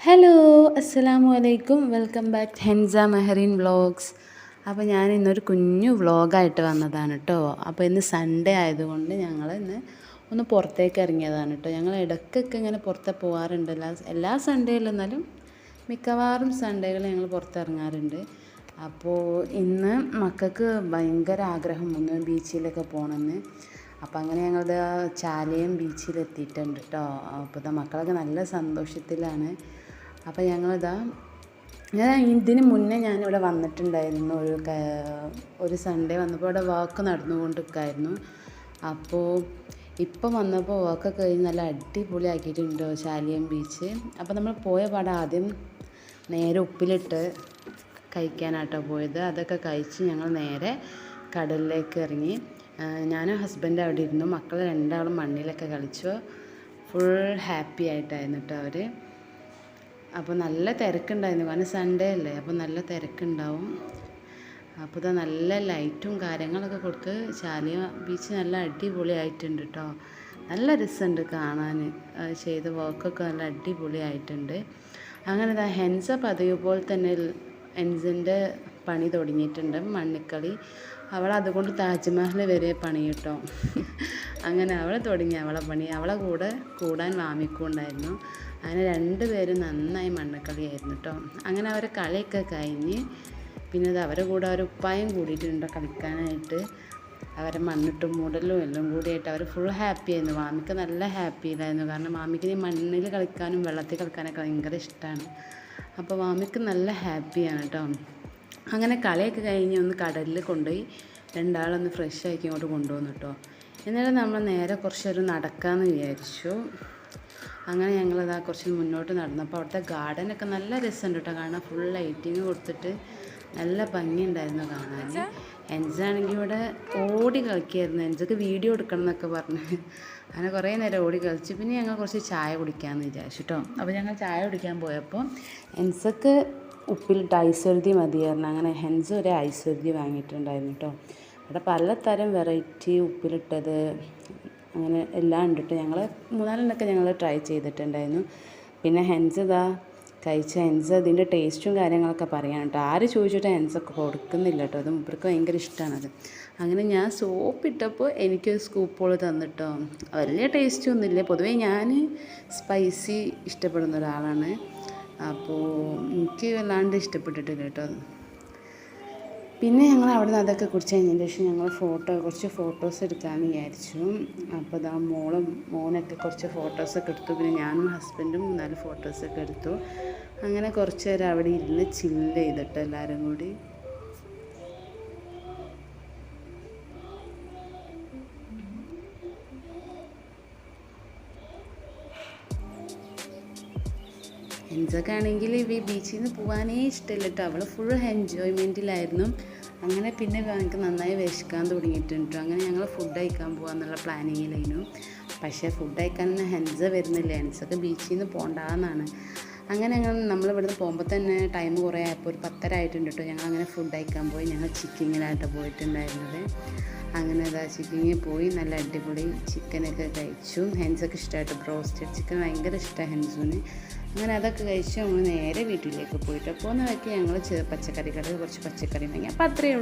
Hello അസ്സലാമു അലൈക്കും welcome back Hensa Mehrin vlogs അപ്പോൾ ഞാൻ ഇന്നൊരു കുഞ്ഞു വ്ളോഗായിട്ട് വന്നതാണ് കേട്ടോ അപ്പോൾ ഇന്ന് സൺഡേ ആയതുകൊണ്ട് ഞങ്ങൾ ഇന്ന് ഒന്ന് പുറത്തേക്ക് ഇറങ്ങിയതാണ് കേട്ടോ ഞങ്ങൾ ഇടയ്ക്കൊക്കെ ഇങ്ങനെ പുറത്തെ പോകാറുണ്ട് എല്ലാ എല്ലാ സൺഡേയിലെന്നാലും മിക്കവാറും സൺഡേകൾ ഞങ്ങൾ പുറത്തിറങ്ങാറുണ്ട് അപ്പോൾ ഇന്ന് മക്കൾക്ക് ഭയങ്കര ആഗ്രഹം വന്നു ബീച്ചിലൊക്കെ പോകണമെന്ന് അപ്പോൾ അങ്ങനെ ഞങ്ങളുടെ ചാലയം ബീച്ചിലെത്തിയിട്ടുണ്ട് കേട്ടോ അപ്പോൾ മക്കളൊക്കെ നല്ല സന്തോഷത്തിലാണ്. അപ്പോൾ ഞങ്ങളിതാ ഞാൻ ഇതിന് മുന്നേ ഞാനിവിടെ വന്നിട്ടുണ്ടായിരുന്നു. ഒരു ഒരു സൺഡേ വന്നപ്പോൾ ഇവിടെ വർക്ക് നടന്നുകൊണ്ടിരിക്കായിരുന്നു. അപ്പോൾ ഇപ്പം വന്നപ്പോൾ വർക്ക് കഴിഞ്ഞ് നല്ല അടിപൊളി ആക്കിയിട്ടുണ്ട് ശാലിയം ബീച്ച് അപ്പോൾ നമ്മൾ പോയ പാടെ ആദ്യം നേരെ ഉപ്പിലിട്ട് കഴിക്കാനാട്ടോ പോയത്. അതൊക്കെ കഴിച്ച് ഞങ്ങൾ നേരെ കടലിലേക്ക് ഇറങ്ങി. ഞാനും ഹസ്ബൻഡ് അവിടെ ഇരുന്നു. മക്കൾ രണ്ടാളും മണ്ണിലൊക്കെ കളിച്ചു. ഫുൾ ഹാപ്പി ആയിട്ടായിരുന്നു കേട്ടോ അവർ അപ്പോൾ നല്ല തിരക്കുണ്ടായിരുന്നു. കാരണം സൺഡേ അല്ലേ? അപ്പോൾ നല്ല തിരക്കുണ്ടാവും. അപ്പോൾ ഇതാ നല്ല ലൈറ്റും കാര്യങ്ങളൊക്കെ കൊടുത്ത് ചാലിയ ബീച്ച് നല്ല അടിപൊളിയായിട്ടുണ്ട് കേട്ടോ നല്ല രസമുണ്ട് കാണാൻ ചെയ്ത വർക്കൊക്കെ നല്ല അടിപൊളിയായിട്ടുണ്ട്. അങ്ങനെ ഇതാ ഹെൻസ പതിവ് പോലെ തന്നെ ഹെൻസിന്റെ പണി തുടങ്ങിയിട്ടുണ്ട് മണ്ണിക്കളി. അവൾ അതുകൊണ്ട് താജ്മഹൽ വരെ പണി കേട്ടോ. അങ്ങനെ അവൾ തുടങ്ങി അവളെ പണി. അവളെ കൂടെ കൂടാൻ വാമിക്കുണ്ടായിരുന്നു അങ്ങനെ രണ്ട് പേര് നന്നായി മണ്ണക്കളിയായിരുന്നു കേട്ടോ. അങ്ങനെ അവരെ കളിയൊക്കെ കഴിഞ്ഞ് പിന്നെ അത് അവരെ കൂടെ ഒരു ഉപ്പായും കൂടിയിട്ടുണ്ട് കളിക്കാനായിട്ട്. അവരെ മണ്ണിട്ട് മൂടലും എല്ലാം കൂടിയായിട്ട് അവർ ഫുൾ ഹാപ്പി ആയിരുന്നു. മാമിക്ക് നല്ല ഹാപ്പിയിലായിരുന്നു കാരണം മാമിക്ക് ഈ മണ്ണിൽ കളിക്കാനും വെള്ളത്തിൽ കളിക്കാനൊക്കെ ഭയങ്കര ഇഷ്ടമാണ് അപ്പോൾ മാമിക്ക് നല്ല ഹാപ്പിയാണ് കേട്ടോ. അങ്ങനെ കളിയൊക്കെ കഴിഞ്ഞ് ഒന്ന് കടലിൽ കൊണ്ടുപോയി രണ്ടാളൊന്ന് ഫ്രഷ് ആക്കി ഇങ്ങോട്ട് കൊണ്ടുവന്നു കേട്ടോ എന്നിട്ട് നമ്മൾ നേരെ കുറച്ചൊരു നടക്കാമെന്ന് വിചാരിച്ചു. അങ്ങനെ ഞങ്ങളിതാ കുറച്ച് മുന്നോട്ട് നടന്നപ്പോൾ അവിടുത്തെ ഗാർഡനൊക്കെ നല്ല രസമുണ്ട് കേട്ടോ കാണാൻ ഫുൾ ലൈറ്റിങ് കൊടുത്തിട്ട് നല്ല ഭംഗിയുണ്ടായിരുന്നു കാണാൻ എൻസാണെങ്കിൽ ഇവിടെ ഓടി കളിക്കായിരുന്നു. എൻസക്ക് വീഡിയോ എടുക്കണം എന്നൊക്കെ പറഞ്ഞ്. അങ്ങനെ കുറേ നേരം ഓടി കളിച്ച്. പിന്നെ ഞങ്ങൾ കുറച്ച് ചായ കുടിക്കാമെന്ന് വിചാരിച്ചു കേട്ടോ അപ്പോൾ ഞങ്ങൾ ചായ കുടിക്കാൻ പോയപ്പോൾ എൻസക്ക് ഉപ്പിലിട്ട് ഐശ്വര്യ മതിയായിരുന്നു അങ്ങനെ ഹെൻസ് ഒരു ഐശ്വര്യ വാങ്ങിയിട്ടുണ്ടായിരുന്നു കേട്ടോ അവിടെ പലതരം വെറൈറ്റി ഉപ്പിലിട്ടത് അങ്ങനെ എല്ലാം ഉണ്ട് ഞങ്ങൾ മൂന്നാലെണ്ണമൊക്കെ ഞങ്ങൾ ട്രൈ ചെയ്തിട്ടുണ്ടായിരുന്നു. പിന്നെ ഹെൻസ് ഇതാ കഴിച്ച ഹെൻസ് അതിന്റെ ടേസ്റ്റും കാര്യങ്ങളൊക്കെ പറയാൻ കേട്ടോ ആര് ചോദിച്ചിട്ട് ഹെൻസൊക്കെ കൊടുക്കുന്നില്ല കേട്ടോ അത് ഇവർക്ക് ഭയങ്കര ഇഷ്ടമാണത് അങ്ങനെ ഞാൻ സോപ്പ് ഇട്ടപ്പോൾ എനിക്ക് സ്കൂപ്പോൾ തന്നിട്ടോ. വലിയ ടേസ്റ്റൊന്നുമില്ല പൊതുവേ ഞാൻ സ്പൈസി ഇഷ്ടപ്പെടുന്ന ഒരാളാണ്. അപ്പോൾ എനിക്ക് വല്ലാണ്ട് ഇഷ്ടപ്പെട്ടിട്ടില്ല കേട്ടോ പിന്നെ ഞങ്ങൾ അവിടെ നിന്ന് അതൊക്കെ കുറിച്ച് കഴിഞ്ഞതിന് ശേഷം ഞങ്ങൾ ഫോട്ടോ കുറച്ച് ഫോട്ടോസ് എടുക്കാമെന്ന് വിചാരിച്ചു. അപ്പോൾ ഇതാ മോളും മോനൊക്കെ കുറച്ച് ഫോട്ടോസൊക്കെ എടുത്തു. പിന്നെ ഞാനും ഹസ്ബൻഡും മൂന്നാൽ ഫോട്ടോസൊക്കെ എടുത്തു. അങ്ങനെ കുറച്ച് നേരം അവിടെ ഇരുന്ന് ചില്ല് ചെയ്തിട്ട് എല്ലാവരും കൂടി. എൻസൊക്കെ ആണെങ്കിൽ ഈ ബീച്ചിൽ നിന്ന് പോകാനേ ഇഷ്ടമില്ല കേട്ടോ അവൾ ഫുൾ എൻജോയ്മെന്റിലായിരുന്നു അങ്ങനെ പിന്നെ ഞങ്ങൾക്ക് നന്നായി വിശക്കാൻ തുടങ്ങിയിട്ടുണ്ട് അങ്ങനെ ഞങ്ങൾ ഫുഡ് കഴിക്കാൻ പോകാമെന്നുള്ള പ്ലാനിങ്ങിലായിരുന്നു പക്ഷേ ഫുഡ് കഴിക്കാൻ ഹെൻസ വരുന്നില്ല. ഹെൻസൊക്കെ ബീച്ചിൽ നിന്ന് പോകണ്ടെന്നാണ് അങ്ങനെ ഞങ്ങൾ നമ്മൾ ഇവിടുന്ന് പോകുമ്പോൾ തന്നെ ടൈം കുറേ ആയപ്പോൾ ഒരു പത്തര ആയിട്ടുണ്ട് കേട്ടോ ഞങ്ങൾ അങ്ങനെ ഫുഡ് കഴിക്കാൻ പോയി. ഞങ്ങൾ ചിക്കിങ്ങിലായിട്ട് പോയിട്ടുണ്ടായിരുന്നത്. അങ്ങനെ അതാ ചിക്കിങ്ങിൽ പോയി. നല്ല അടിപൊളി ചിക്കനൊക്കെ കഴിച്ചു. ഹെൻസൊക്കെ ഇഷ്ടമായിട്ട് ബ്രോസ്റ്റഡ് ചിക്കൻ ഭയങ്കര ഇഷ്ടമാണ് ഹെൻസുവിന് അങ്ങനെ അതൊക്കെ കഴിച്ച് നമ്മൾ നേരെ വീട്ടിലേക്ക് പോയിട്ട്. പോകുന്നതൊക്കെ ഞങ്ങൾ പച്ചക്കറി കട കുറച്ച് പച്ചക്കറി വാങ്ങി. അപ്പോൾ അത്രയേ ഉള്ളൂ.